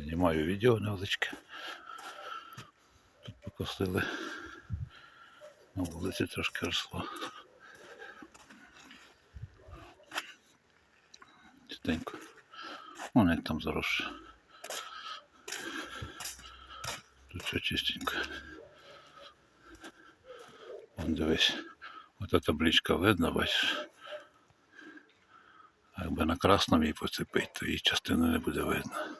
Знімаю відео невеличке. Тут покосили. На вулиці трошки росло. Чистенько. Вон як там заросше. Тут все чистенько. Вон дивись. Ота табличка видно, бачиш. А якби на красному її поцепить, то її частини не буде видно.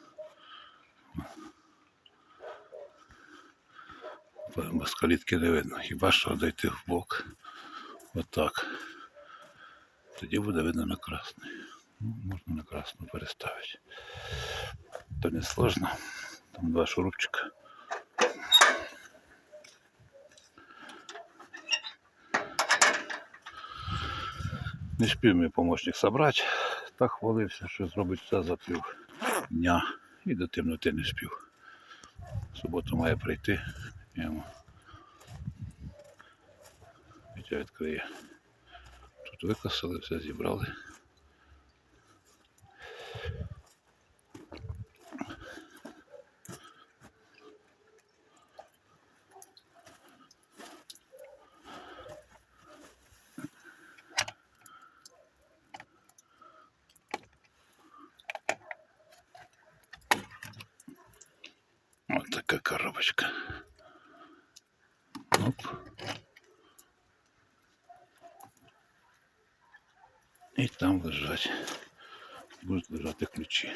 Без калітки не видно. Хіба що дойти в бок. Отак. Тоді буде видно на красний. Ну, можна на красну переставити. То не сложно. Там два шурупчика. Не спів мій помощник собрати. Так хвалився, що зробить все за пів дня. І до темноти не спів. Суботу має прийти. Я йому Вітя відкриє. Тут викосили, все зібрали. Вот такая коробочка. Оп. І там лежать. Будуть лежати ключі.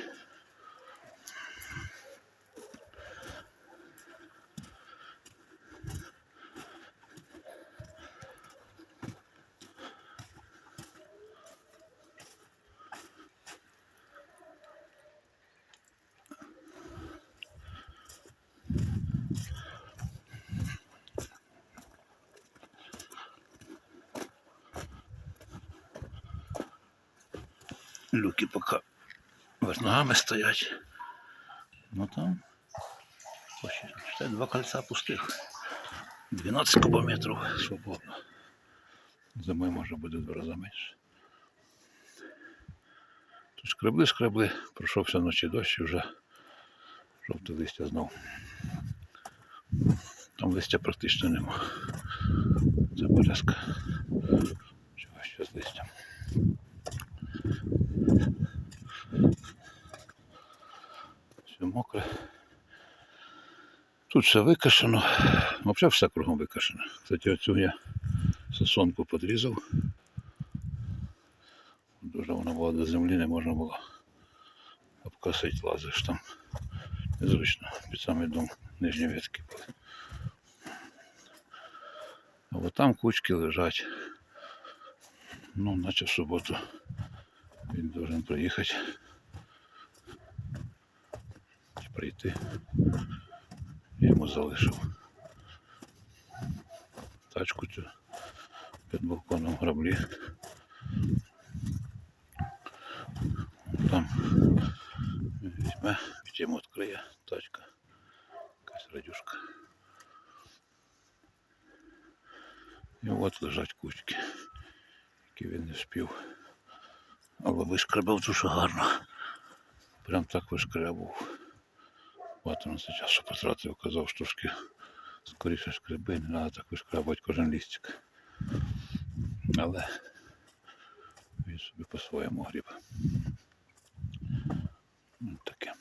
Люки поки з ногами стоять. Ну там ще два кольця пустих. 12 кубометрів свободно. Зимою може буде два рази менше. Тут шкребли, пройшовся ночі дощ і вже жовте листя знов. Там листя практично нема. Це березка. Чого ще з листям? Мокре. Тут все викашено. Взагалі все кругом викашено. Кстати, оцю я сосонку подрізав. Дуже вона була до землі, не можна було обкосити, лазиш там. Незручно. Під самий дом нижні ветки були. А от там кучки лежать. Ну, наче в суботу він должен приїхати. Прийти. Я йому залишив тачку цю під балконом граблі. Там візьме, йому відкриє тачка. Якась радюшка. І от лежать кучки, які він не спів. Але вишкребав дуже гарно. Прям так вишкребав. От він зараз що потратив, казав, що трошки скоріше шкреби, не треба так вишкребати кожен лістик. Але він собі по-своєму гріб. Таке.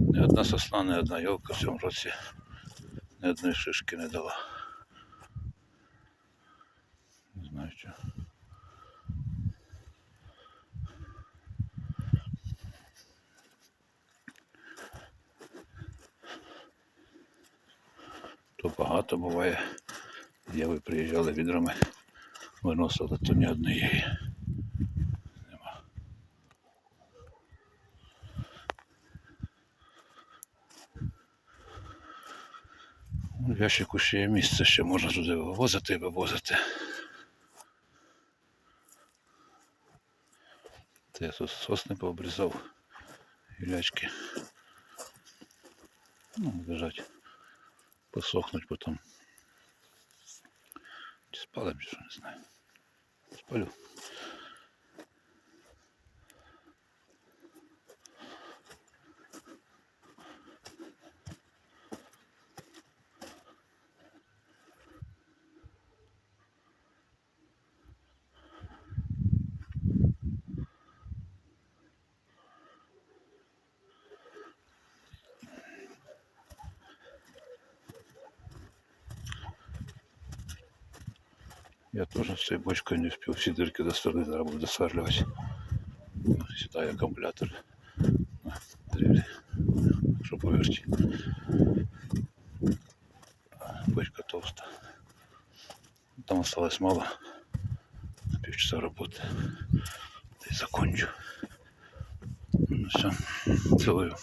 Ні одна сосна, ні одна йолка в цьому році ні одної шишки не дала. Не знаю що. То багато буває. Я ви приїжджали відрами, виносили, то ні однієї. Нема. В ящику ще є місце, ще можна туди вивозити і вивозити. Це я тут сосни пообрізав, гілячки. Ну, лежать, посохнуть потом. Чи спалим, чи не знаю. Спалю. Я тоже с этой бочкой не успел все дырки до стороны, буду досверлять. Сюда и аккумулятор. Что поверьте. Бочка толстая. Там осталось мало. Полчаса работы. Да и закончу. Ну все. Целую.